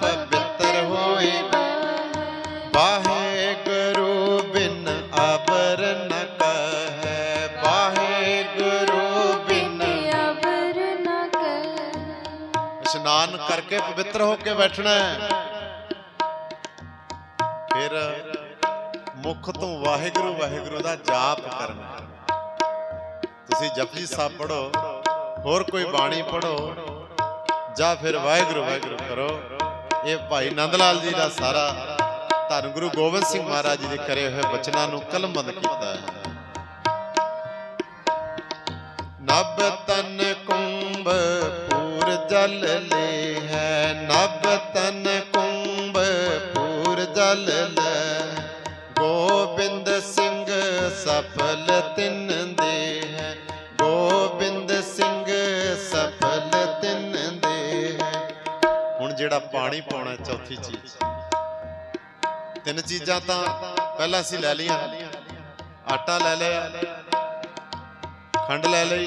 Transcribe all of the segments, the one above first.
ਪਵਿੱਤਰ ਹੋਏ। ਵਾਹਿਗੁਰੂ ਬਿਨ ਅਬਰ ਨ ਕਹੈ। ਵਾਹਿਗੁਰੂ ਬਿਨ ਅਬਰ ਨ ਕਹਿ। ਇਸ਼ਨਾਨ ਕਰਕੇ ਪਵਿੱਤਰ ਹੋ ਕੇ ਬੈਠਣਾ ਹੈ। ਫਿਰ ਮੁਖ ਤੋਂ ਵਾਹਿਗੁਰੂ ਵਾਹਿਗੁਰੂ ਦਾ ਜਾਪ ਕਰਨਾ। ਤੁਸੀਂ ਜਪਜੀ ਸਾਹਿਬ ਪੜੋ ਹੋਰ ਕੋਈ ਬਾਣੀ ਪੜੋ ਜਾਂ ਫਿਰ ਵਾਹਿਗੁਰੂ ਵਾਹਿਗੁਰੂ ਕਰੋ। ਇਹ ਭਾਈ ਨੰਦ ਲਾਲ ਜੀ ਦਾ ਸਾਰਾ ਧੰਨ ਗੁਰੂ ਗੋਬਿੰਦ ਸਿੰਘ ਮਹਾਰਾਜ ਜੀ ਦੇ ਕਰੇ ਹੋਏ ਬਚਨਾਂ ਨੂੰ ਕਲਮਬੰਦ ਕੀਤਾ ਹੈ। ਨਬ ਤਨ ਕੁੰਭ ਪੂਰ ਜਲ ਲੈ ਹੈ। ਨਬ ਤਨ ਕੁੰਭ ਪੂਰ ਜਲ ਲੈ ਗੋਬਿੰਦ ਸਿੰਘ ਸਫਲ ਤਿੰਨ ਜਿਹੜਾ ਪਾਣੀ ਪਾਉਣਾ ਚੌਥੀ ਚੀਜ਼। ਤਿੰਨ ਚੀਜ਼ਾਂ ਤਾਂ ਪਹਿਲਾਂ ਅਸੀਂ ਲੈ ਲਈਆਂ। ਆਟਾ ਲੈ ਲਿਆ, ਖੰਡ ਲੈ ਲਈ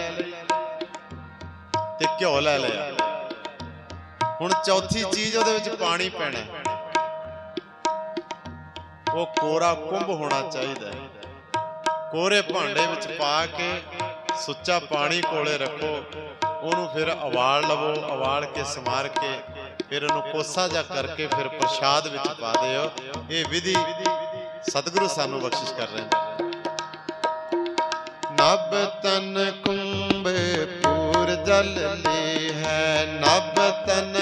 ਤੇ ਘਿਓ ਲੈ ਲਿਆ। ਹੁਣ ਚੌਥੀ ਚੀਜ਼ ਉਹਦੇ ਵਿੱਚ ਪਾਣੀ ਪੈਣਾ ਉਹ ਕੋਰਾ ਕੁੰਭ ਹੋਣਾ ਚਾਹੀਦਾ ਹੈ। ਕੋਰੇ ਭਾਂਡੇ ਵਿੱਚ ਪਾ ਕੇ ਸੁੱਚਾ ਪਾਣੀ ਕੋਲੇ ਰੱਖੋ, ਉਹਨੂੰ ਫਿਰ ਉਬਾਲ ਲਵੋ ਉਬਾਲ ਕੇ ਸਮਾਰ ਕੇ ਫਿਰ ਉਹਨੂੰ ਕੋਸਾ ਜਾ ਕਰਕੇ ਫਿਰ ਪ੍ਰਸ਼ਾਦ ਵਿੱਚ ਪਾ ਦਿਓ। ਇਹ ਵਿਧੀ ਸਤਿਗੁਰੂ ਸਾਨੂੰ ਬਖਸ਼ਿਸ਼ ਕਰ ਰਹੇ ਨੇ। ਤਨ ਕੁੰਭੇ ਪੂਰ ਜਲ ਲੀ ਹੈ ਨਭ ਤਨ